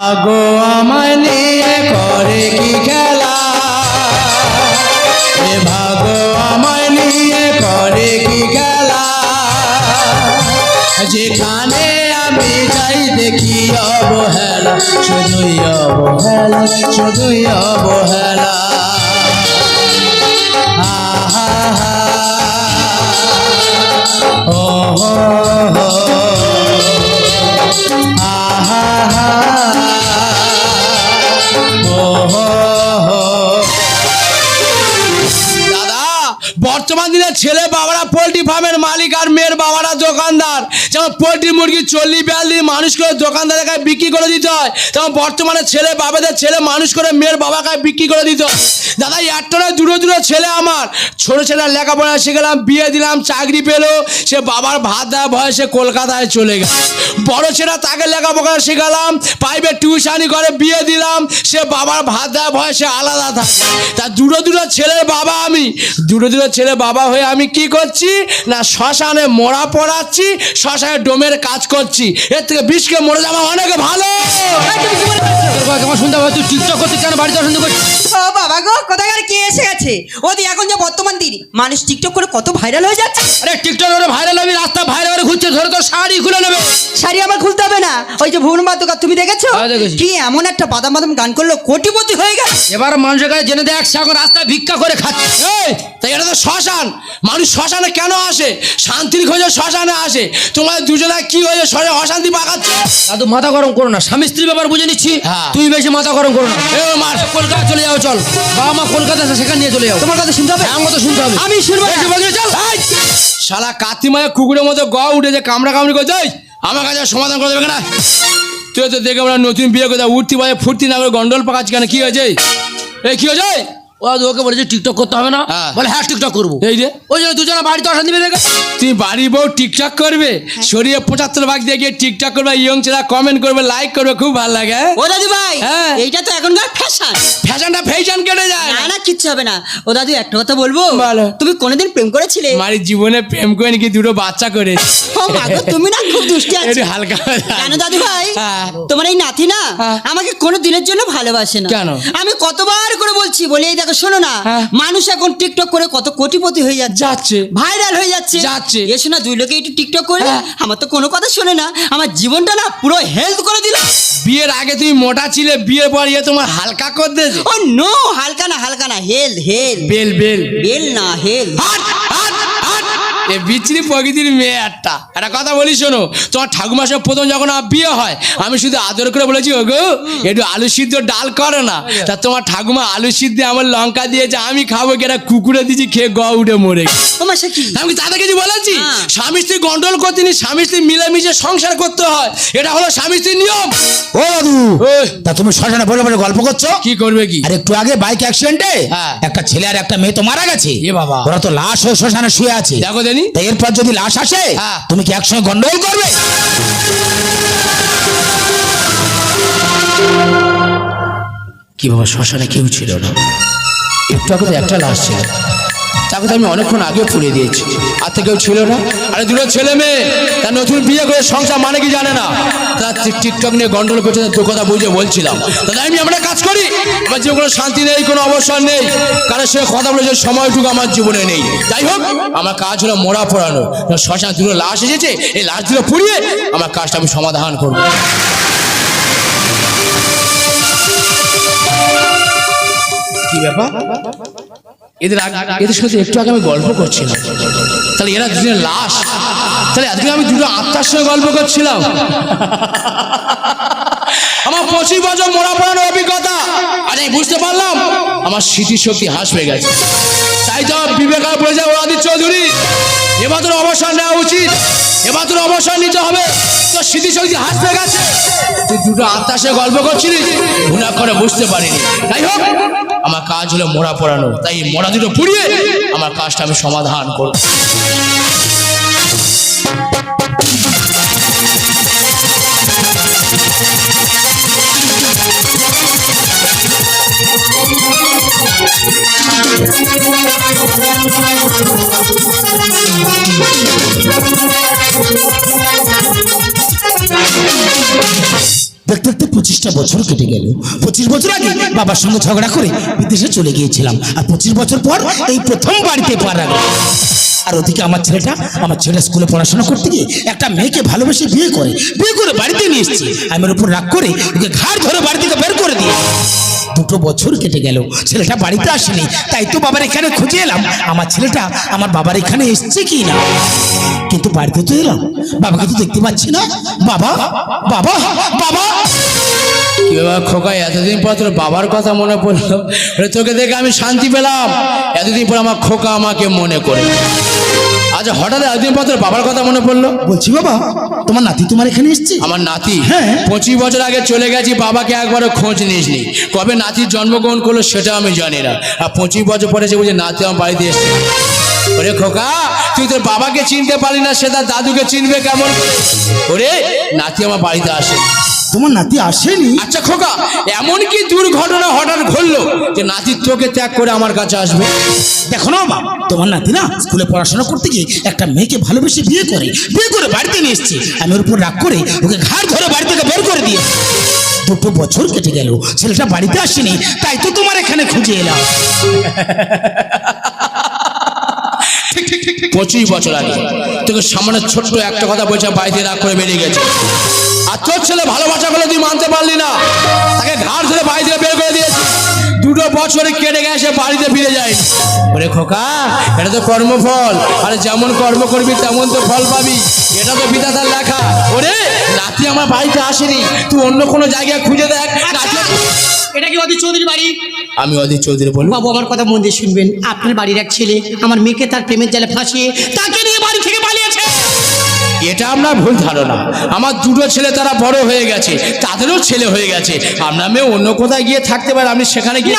আগো আমায় নিয়ে করে কি খেলা? এ ভাগো আমায় নিয়ে করে কি খেলা? যেখানে আমি যাই দেখি অবহেলা, শুধুই অবহেলা শুধুই অবহেলা। বর্তমান দিনে ছেলে বাবারা পোলট্রি ফার্মের মালিক আর মেয়ের বাবারা দোকানদার। যেমন পোলট্রি মুরগি চল্লিশ বিয়াল্লিশ মানুষ করে দোকানদারের কাছে বিক্রি করে দিতে হয়। তেমন বর্তমানে ছেলে বাবাদের ছেলে মানুষ করে মেয়ের বাবার কাছে বিক্রি করে দিত দাদা একটা নয়, দুটো দুটো ছেলে আমার। ছোট ছেলে লেখাপড়া শিখলাম বিয়ে দিলাম, চাকরি পেল। সে বাবার ভাত দেওয়া ভয়ে সে কলকাতায় চলে গেল। বড় ছেলে তাকে লেখাপড়া শেখালাম প্রাইভেট টিউশানি করে বিয়ে দিলাম। সে বাবার ভাত দেওয়া ভয়ে সে আলাদা থাকে। তা দুটো দুটো ছেলের বাবা আমি। দুটো দুটো ছেলে বাবা হয়ে আমি কি করছি? না শ্মশানে মোড়া পড়াচ্ছি শ্মশানে ডোমের কাজ করছি। এর থেকে বিষকে মরে যাওয়া অনেক ভালো। কেমন শুনতে হবে তুই টিকটক করতে কেন? বাড়িতে করছিস? ও বাবা গো কোথাকার কে এসে গেছে? ওদি এখন যে বর্তমান দিন মানুষ টিকটক করে কত ভাইরাল হয়ে যাচ্ছে। আরে টিকটক করে ভাইরাল হবে রাস্তা করে তোর শাড়ি খুলে নেবে। শাড়ি আমার খুলতে হবে না। ওই যে ভুবন বাদুকা তুমি দেখেছ? হ্যাঁ, দেখেছি। কি এমন একটা বাদাম বাদাম গান করল? কোটিপতি হয়ে গেল। এবার মানুষের কাছে জেনে দেখ সে এখন রাস্তায় ভিক্ষা করে খাচ্ছে। তাই এটা তো শ্মশান। মানুষ শ্মশানে কেন আসে? শান্তির খোঁজে শ্মশানে আসে। তোমার দুজনে কি হয়েছে? শরীরে অশান্তি পাকাচ্ছে। দাদু মাথা গরম করো না। স্বামী স্ত্রীর ব্যাপার বুঝে নিচ্ছি। হ্যাঁ। তুই বেশি মাথা গরম করো না। কলকাতা চলে যাও চল। বাবা মা কলকাতা সেখানে নিয়ে চলে যাও। তোমার কথা শুনতে হবে? হ্যাঁ, আমার তো শুনতে হবে। আমি শুনব চল! শালা কাতিমায় কুকুরের মতো গ উঠেছে কামড়া কামড়ি করছে আমার কাছে সমাধান করে দেবে না। তুই তো দেখে আমরা নতুন বিয়ে করে উঠতি বাজে ফুর্তি না করে গন্ডল পাকাচ্ছি কেন? কি হয়েছে? এই, কি হয়েছে? ও দাদু ওকে বলেছে টিকটক করতে হবে না। হ্যাঁ। বলে হ্যাঁ টিকটক করব। এই যে। ওই জন্য দুজনে বাড়িতে অশান্তি বেঁধে গেছে তুই বাড়ির বউ টিকটক করবে শরীরে পঁচাত্তর ভাগ দিয়ে গিয়ে টিকটক করবে ইয়ং ছেলেরা কমেন্ট করবে লাইক করবে খুব ভালো লাগে হ্যাঁ? ও দাদু ভাই হ্যাঁ। এইটা তো এখনকার ফ্যাশন ফ্যাশনটা ফ্যাশন কেটে যায়। না না কিচ্ছু হবে না। ও দাদু একটা কথা বলব? বলো। তুমি কোনোদিন প্রেম করেছিলে? মারি জীবনে প্রেম করে নাকি দুটো বাচ্চা করে ও মা তুমি না খুব দুষ্টি আছো। হালকা কেন দাদু ভাই? হ্যাঁ। তোমার এই নাতি না। আমাকে কোনো দিনের জন্য ভালোবাসে না। কেন? আমি কতবার করে বলছি বলে এই দেখো শোনো না। হ্যাঁ। মানুষ এখন টিকটক করে কত কোটিপতি হয়ে যাচ্ছে। যাচ্ছে। ভাইরাল হয়ে যাচ্ছে। যাচ্ছে। এসো না দুই লোকে একটু টিকটক করে। হ্যাঁ। আমার তো কোনো কথা শোনে না। আমার জীবনটা না পুরো হেলথ করে দিল। বিয়ের আগে তুমি মোটা ছিলে বিয়ের পর ইয়ে তোমার হালকা করে দিয়েছে। ও নো হালকা না হালকা না হেল হেল বেল বেল। বেল না হেল হাট! এ বিচ্ছিরি প্রকৃতির মেয়ে একটা। একটা কথা বলি শোনো তোমার ঠাকুমা সব প্রথম যখন বিয়ে হয় আমি শুধু আদর করে বলেছি ও গো একটু আলু সিদ্ধ ডাল করে না। তা তোমার ঠাকুমা আলু সিদ্ধ আমার লঙ্কা দিয়েছে আমি খাব কি? একটা কুকুরে দিয়েছি খেয়ে গ উঠে মরে আমি তাদের কিছু বলেছি? হ্যাঁ। স্বামী স্ত্রী গন্ডল করতে নি স্বামী স্ত্রী মিলেমিশে সংসার করতে হয়। এটা হলো স্বামী স্ত্রীর নিয়ম। ও দাদু তা তুমি শ্মশানে বলে বলে গল্প করছ? কি করবে কি? আর একটু আগে বাইক অ্যাক্সিডেন্টে হ্যাঁ। একটা ছেলে আর একটা মেয়ে তো মারা গেছে। এ বাবা। ওরা তো লাশ হয়ে শ্মশানে শুয়ে আছে। দেখো দেনি তাই এরপর যদি লাশ আসে হ্যাঁ। তুমি কি একসঙ্গে গন্ডগোল করবে? কি বাবা শ্মশানে কেউ ছিল না। একটু আগে একটা লাশ ছিল। তাকে তো আমি অনেকক্ষণ আগে পুড়ে দিয়েছি। আর তো কেউ ছিল না। আরে দুটো ছেলে মেয়ে তার নতুন বিয়ে করে সংসার মানে কি জানে না? তার টিকটক নিয়ে গন্ডল করছে, দু কথা বুঝে বলছিলাম। দাদা, আমি আমরা কাজ করি। আমার জীবনে কোনো শান্তি নেই, কোনো অবসর নেই। কারণ সে কথা বলে সময়টুকু আমার জীবনে নেই। যাই হোক, আমার কাজ হলো মোড়া পড়ানো। শ্মশান দুটো লাশ এসেছে, এই লাশ দুটো পুড়িয়ে আমার কাজটা আমি সমাধান করব। কি ব্যাপার? এদের এদের সাথে একটু আগে আমি গল্প করছিলাম। তাহলে এরা দুজনের লাশ। তাহলে আজকে আমি দুটো আত্মার সঙ্গে গল্প করছিলাম। আমার পঁচিশ বছর মোড়া পড়ানোর অভিজ্ঞতা। আজ আমি বুঝতে পারলাম? আমার স্মৃতিশক্তি হ্রাস হয়ে গেছে। তাই তো বিবেকা বলেছে ওরাদিত চৌধুরী এবার তোর অবসর নেওয়া উচিত। এবার তোর অবসর নিতে হবে। তোর স্মৃতিশক্তি হ্রাস হয়ে গেছে। তুই দুটো আত্মার সঙ্গে গল্প করছিলি গুণা করে বুঝতে পারিনি। তাই হোক আমার কাজ হলো মোড়া পড়ানো তাই মোড়া দুটো পুড়িয়ে আমার কাজটা আমি সমাধান করব Thank you. দেখতে দেখতে পঁচিশটা বছর কেটে গেল। পঁচিশ বছর আগে বাবার সঙ্গে ঝগড়া করে বিদেশে চলে গিয়েছিলাম। আর পঁচিশ বছর পর এই প্রথম বাড়িতে পা রাখলাম। আর ওদিকে আমার ছেলেটা, আমার ছেলে স্কুলে পড়াশোনা করতে গিয়ে একটা মেয়েকে ভালোবেসে বিয়ে করে বিয়ে করে বাড়িতে নিয়ে এসেছি। আমি ওর উপর রাগ করে ওকে ঘাড় ধরে বাড়ি থেকে বের করে দিয়ে দুটো বছর কেটে গেল। ছেলেটা বাড়িতে আসেনি। তাই তো বাবার এখানে খুঁজে এলাম। আমার ছেলেটা আমার বাবার এখানে এসছে কি না কিন্তু বাড়িতে তো এলাম। বাবাকে তো দেখতে পাচ্ছি না। বাবা বাবা বাবা। খোকা এতদিন পর তোর বাবার কথা মনে পড়ল। তোকে দেখে আমি শান্তি পেলাম। এতদিন পর আমার খোকা আমাকে মনে করে। আচ্ছা হঠাৎ এতদিন পর তোর বাবার কথা মনে পড়ল? বলছি বাবা তোমার নাতি তোমার এখানে এসছে? আমার নাতি? হ্যাঁ। পঁচিশ বছর আগে চলে গেছি বাবাকে একবারও খোঁজ নিসনি। কবে নাতির জন্মগ্রহণ করল সেটা আমি জানি না। আর পঁচিশ বছর পরে সে বুঝে নাতি আমার বাড়িতে এসছে। ওরে খোকা তুই তোর বাবাকে চিনতে পারি না সে তার দাদুকে চিনবে কেমন? ওরে নাতি আমার বাড়িতে আসে। তোমার নাতি আসেনি? আচ্ছা খোকা এমন কি দুর্ঘটনা হঠাৎ ঘটলো যে নাতি তোকে ত্যাগ করে আমার কাছে আসবে? দেখো না বাবা তোমার নাতি না স্কুলে পড়াশোনা করতে গিয়ে একটা মেয়েকে ভালোবেসে বিয়ে করে বিয়ে করে বাড়িতে নিয়ে এসছে। আমি ওর উপর রাগ করে ওকে ঘাড় ধরে বাড়ি থেকে বের করে দিয়ে দুটো বছর কেটে গেল ছেলেটা বাড়িতে আসেনি তাই তো তোমার এখানে খুঁজে এলাম। পঁচিশ বছর আগে। তোকে সামনে ছোট্ট একটা কথা বলছে বাড়িতে রাগ করে বেরিয়ে গেছে। আর তোর ছেলে ভালোবাসা করলে তুই মানতে পারলি না। তাকে ঘাড় ধরে বাড়ি থেকে বের করে দিয়েছি। দুটো বছরে কেটে গেছে, বাড়িতে ফিরে যায় ওরে খোকা, এটা তো কর্মফল। আরে যেমন কর্ম করবি, তেমন তো ফল পাবি। এটা তো বিধাতার লেখা। ওরে নাতি আমার বাড়িতে আসেনি তুই অন্য কোনো জায়গায় খুঁজে দেখ। নাতি- এটা কি অধীর চৌধুরীর বাড়ি? আমি অধীর চৌধুরী বলব বাবু আমার কথা মন দিয়ে শুনবেন। আপনার বাড়ির এক ছেলে আমার মেয়েকে তার প্রেমের জালে ফাঁসিয়ে তাকে নিয়ে বাড়ি থেকে পালিয়েছে। এটা আপনার ভুল ধারণা। আমার দুটো ছেলে তারা বড় হয়ে গেছে তাদেরও ছেলে হয়ে গেছে। আপনার মেয়ে অন্য কোথায় গিয়ে থাকতে পারে? আপনি সেখানে গিয়ে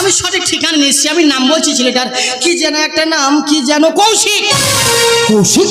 আমি সঠিক ঠিকানা নিচ্ছি আমি নাম বলছি ছেলেটার। কি যেন একটা নাম কি যেন কৌশিক। কৌশিক?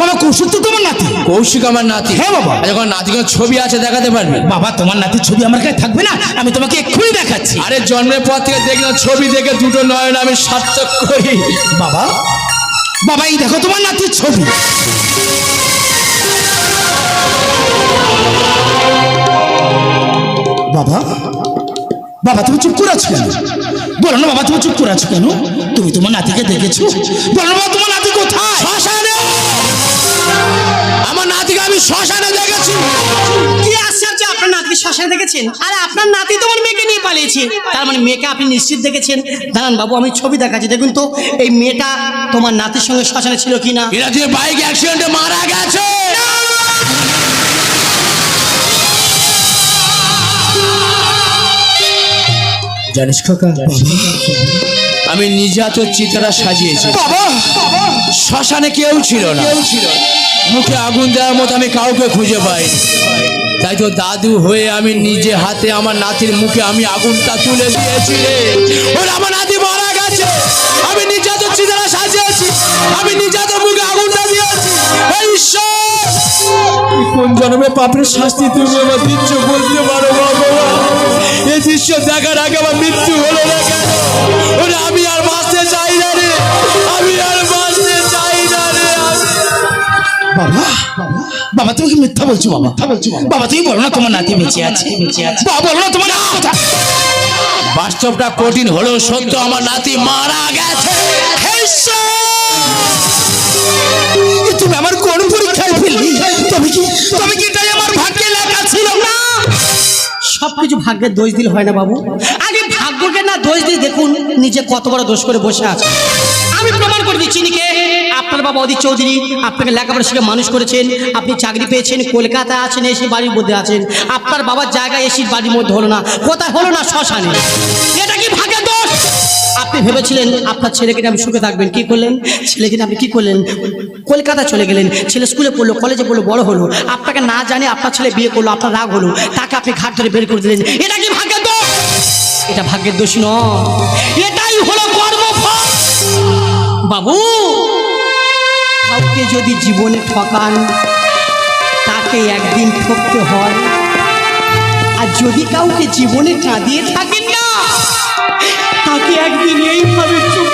বাবা কৌশিক তো তোমার নাতি। কৌশিক আমার নাতি। হ্যাঁ বাবা। যখন নাতি ছবি আছে দেখাতে পারবে? বাবা তোমার নাতির ছবি আমার কাছে থাকবে না। আমি তোমাকে এক্ষুনি দেখাচ্ছি। আরে জন্মের পর থেকে দেখলাম ছবি দেখে দুটো নয়ন আমি সার্থক করি। বাবা বাবা এই দেখো তোমার নাতির ছবি। বাবা বাবা, তুমি চুপ করে আছো কেন? বলো না বাবা, তুমি চুপ করে আছো কেন? তুমি তোমার নাতিকে দেখেছ? বলো না বাবা, তোমার নাতি কোথায়? শ্মশানে। আমার নাতিকে আমি শ্মশানে দেখেছি। নাতিকে শ্মশানে দেখেছেন? আরে আপনার নাতি তোমার মেয়েকে নিয়ে পালিয়েছে। তার মানে মেয়েকে আপনি নিশ্চিত দেখেছেন? দাঁড়ান বাবু আমি ছবি দেখাচ্ছি। দেখুন তো এই মেয়েটা তোমার নাতির সঙ্গে শ্মশানে ছিল কিনা এরা যে বাইক অ্যাক্সিডেন্টে মারা গেছে! জানিস খোকা আমি নিজে হাতে চিতারা সাজিয়েছি। বাবা! শ্মশানে কেউ ছিল না। মুখে আগুন দেওয়ার মতো আমি কাউকে খুঁজে পাইনি। তাই তো দাদু হয়ে আমি নিজে হাতে আমার নাতির মুখে আমি আগুনটা তুলে দিয়েছি রে। আমার নাতি মারা গেছে। আমি হাতে চিতারা সাজিয়েছি। আমি হাতে মুখে আগুনটা দিয়েছি। হে ঈশ্বর! কোন জন্মে পাপের শাস্তি তুমি আমার দিচ্ছ বলতে পারো ভগবান এই দৃশ্য দেখার আগে আমার মৃত্যু হলো। বাবা। বাবা তুমি কি মিথ্যা বলছো বাবা? বাবা তুমি বলো না তোমার নাতি বেঁচে আছে। বেঁচে আছে বাবা বলো না তোমার বাস্তবটা কঠিন হলেও সত্য আমার নাতি মারা গেছে। তুমি আমার কোন পরীক্ষায় ফেললি? তবে কি তবে কি এটাই আমার ভাগ্যে লেখা ছিল? না! সবকিছু ভাগ্যের দোষ দিলে হয় না বাবু। আগে ভাগ্যকে না দোষ দিয়ে দেখুন নিজে কত বড় দোষ করে বসে আছে। আমি প্রমাণ করে দিচ্ছি আপনার বাবা অদিত চৌধুরী, আপনাকে লেখাপড়া শিখে মানুষ করেছেন, আপনি চাকরি পেয়েছেন কলকাতা আছেন, এসে বাড়ির মধ্যে আছেন। আপনার বাবার জায়গায় এসে বাড়ির মধ্যে হলো না। কোথায় হলো না শ্মশানে? এটা কি ভাগ্যের দোষ? আপনি ভেবেছিলেন আপনার ছেলেকে আপনি সুখে থাকবেন, কি করলেন? ছেলেকে আপনি কি করলেন? কলকাতা চলে গেলেন, ছেলে স্কুলে পড়ল, কলেজে পড়ল, বড় হলো। আপনাকে না জানে আপনার ছেলে বিয়ে করল, আপনার রাগ হলো, তাকে আপনি ঘাট ধরে বের করে দিলেন। এটা কি ভাগ্যের দোষ? এটা ভাগ্যের দোষ নয়। এটাই হলো কর্মফল। বাবু কাউকে যদি জীবনে ঠকান, তাকে একদিন ঠকতে হয়। আর যদি কাউকে জীবনে চাঁদিয়ে থাকেন না, তাকে একদিন এইভাবে চোখের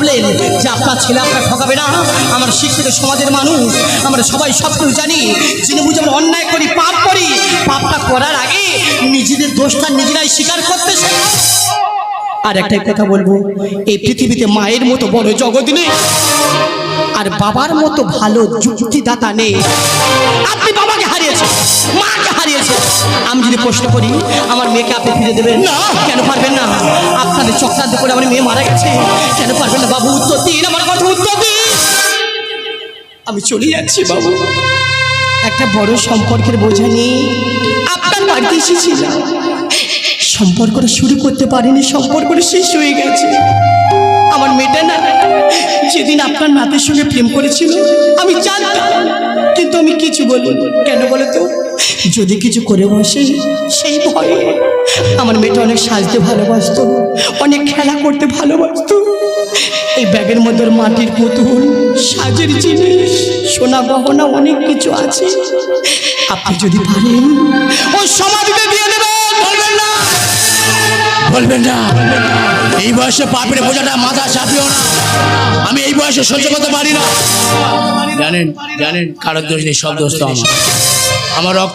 ভাবলেন, যে আপনার ছেলে আপনার ঠকাবে না। আমার শিক্ষিত সমাজের মানুষ, আমরা সবাই সব কিছু জানি। যিনি বুঝে আমরা অন্যায় করি, পাপ করি। পাপটা করার আগে নিজেদের দোষটা নিজেরাই স্বীকার করতে আর একটাই কথা বলব, এই পৃথিবীতে মায়ের মতো বড় জগৎ নেই। আর বাবার মতো ভালো যুক্তিদাতা নেই। আপনি বাবাকে হারিয়েছেন, মাকে হারিয়েছেন। আমি যদি প্রশ্ন করি, আমার মেয়েকে আপনি ফিরে দেবেন? না। কেন পারবেন না? আপনাদের চক্রান্ত করে আমার মেয়ে মারা গেছে। কেন পারবেন না, বাবু? উত্তর দিন আমার কথা উত্তর দিন আমি চলে যাচ্ছি, বাবু। একটা বড় সম্পর্কের বোঝা নিয়ে আপনার বাড়িতে এসেছিলাম। সম্পর্কটা শুরু করতে পারিনি, সম্পর্কটা শেষ হয়ে গেছে। আমার মেয়েটা না যেদিন আপনার নাতের সঙ্গে প্রেম করেছিল, আমি জানতাম। কিন্তু আমি কিছু বলি কেন বলে তো? যদি কিছু করে বসে, সেই ভয়ে আমার মেয়েটা অনেক সাজতে ভালোবাসতো, অনেক খেলা করতে ভালোবাসতো। এই ব্যাগের মধ্যে মাটির পুতুল, সাজের জিনিস, সোনা গহনা, অনেক কিছু আছে। আপনি যদি পারেন, ও সমাধিতে দিয়ে বলবেন না। এই বয়সে পাপের বোঝাটা মাথা চাপিও না। আমি এই বয়সে সহ্য করতে পারি না। জানেন জানেন কারোর দোষ নেই, সব দোষ তো আমার। আমার রক্ত